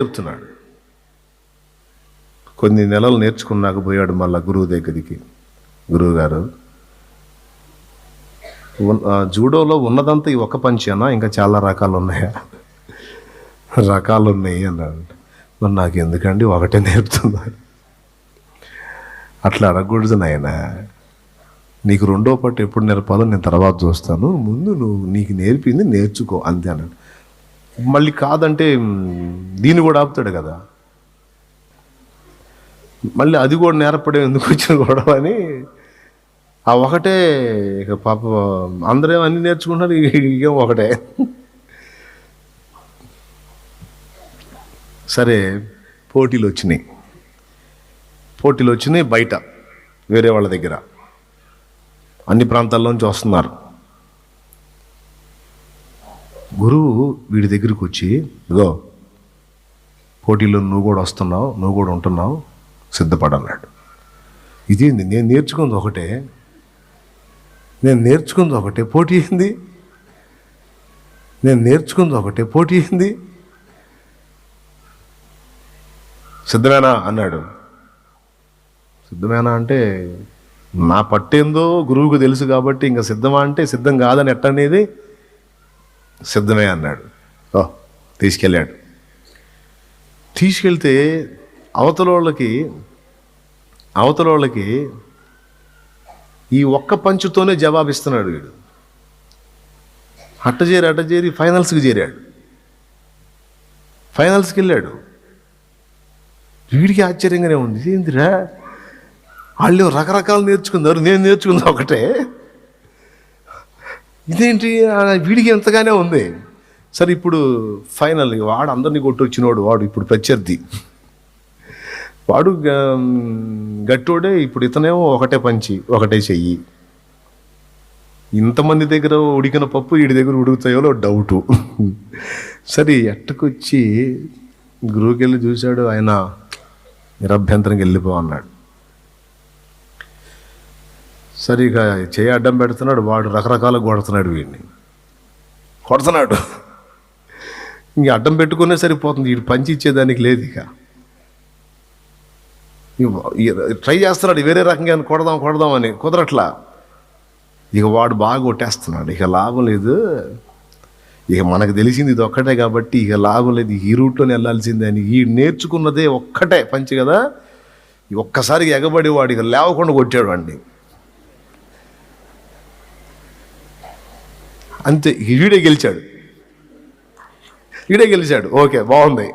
చెప్తున్నాడు. కొన్ని నెలలు నేర్చుకున్నాక పోయాడు మళ్ళా గురువు దగ్గరికి గురువు గారు జూడోలో ఉన్నదంతా ఈ ఒక పంచేనా ఇంకా చాలా రకాలు ఉన్నాయా రకాలు ఉన్నాయి అన్నాడు. మరి నాకు ఎందుకండి ఒకటే నేర్పుతున్నాడు అట్లా అడగకూడదు నాయన. నీకు రెండో పట్టు ఎప్పుడు నేర్పాలో నేను తర్వాత చూస్తాను. ముందు నువ్వు నీకు నేర్పింది నేర్చుకో అంతే అన్నాడు. మళ్ళీ కాదంటే దీన్ని కూడా ఆపుతాడు కదా. మళ్ళీ అది కూడా నేర్పడే ఎందుకు వచ్చిన గొడవ అని. ఆ ఒకటే ఇక పాప అందరూ అన్ని నేర్చుకుంటున్నారు ఇక ఇక ఒకటే. సరే పోటీలు వచ్చినాయి. పోటీలు వచ్చినాయి బయట వేరే వాళ్ళ దగ్గర. అన్ని ప్రాంతాల్లోంచి వస్తున్నారు. గురువు వీడి దగ్గరికి వచ్చి ఇదో పోటీలో నువ్వు కూడా వస్తున్నావు నువ్వు కూడా ఉంటున్నావు సిద్ధపడన్నాడు. ఇదేంది నేను నేర్చుకుంది ఒకటే. నేను నేర్చుకుంది ఒకటే. పోటీ ఏంది? నేను నేర్చుకుంది ఒకటే. పోటీ ఏంది? సిద్ధమేనా? అన్నాడు. సిద్ధమేనా అంటే నా పట్టేందో గురువుకు తెలుసు కాబట్టి ఇంకా సిద్ధమా అంటే సిద్ధం కాదని ఎట్టనేది? సిద్ధమే అన్నాడు. ఓ తీసుకెళ్ళాడు. తీసుకెళ్తే అవతల వాళ్ళకి అవతల వాళ్ళకి ఈ ఒక్క పంచుతోనే జవాబిస్తున్నాడు వీడు. అట్ట చేరి అట్ట చేరి ఫైనల్స్కి చేరాడు. ఫైనల్స్కి వెళ్ళాడు. వీడికి ఆశ్చర్యంగానే ఉంది. ఏందిరా వాళ్ళు రకరకాలు నేర్చుకున్నారు. నేను నేర్చుకుంది ఒకటే. ఇదేంటి? వీడికి ఎంతగానే ఉంది. సరే ఇప్పుడు ఫైనల్ వాడు అందరినీ కొట్టొచ్చినోడు వాడు ఇప్పుడు ప్రత్యర్థి. వాడు గ- గట్టోడే ఇప్పుడు ఇతనేమో ఒకటే పంచి ఒకటే చెయ్యి. ఇంతమంది దగ్గర ఉడికిన పప్పు వీడి దగ్గర ఉడుకుతాయో డౌటు సరే ఎట్టకొచ్చి గురువుకి వెళ్ళి చూశాడు ఆయన నిరభ్యంతరంగా వెళ్ళిపో అన్నాడు. సరే ఇక చేయి అడ్డం పెడుతున్నాడు వాడు రకరకాల కొడుతున్నాడు వీడిని. కొడుతున్నాడు. ఇంక అడ్డం పెట్టుకునే సరిపోతుంది వీడు పంచి ఇచ్చేదానికి లేదు ఇక. ట్రై చేస్తున్నాడు వేరే రకంగా ఏమైనా కొడదాం కొడదామని కుదరట్లా. ఇక వాడు బాగా కొట్టేస్తున్నాడు ఇక లాభం లేదు. ఇక మనకు తెలిసింది ఇది ఒక్కటే కాబట్టి ఇక లాభం లేదు ఈ రూట్లోనే వెళ్ళాల్సిందే అని ఈ నేర్చుకున్నదే ఒక్కటే పంచి కదా. ఒక్కసారి ఎగబడి వాడు ఇక లేవకుండా కొట్టాడు వాడిని. అంతే. ఈడే గెలిచాడు. ఈడే గెలిచాడు. ఓకే బాగుంది.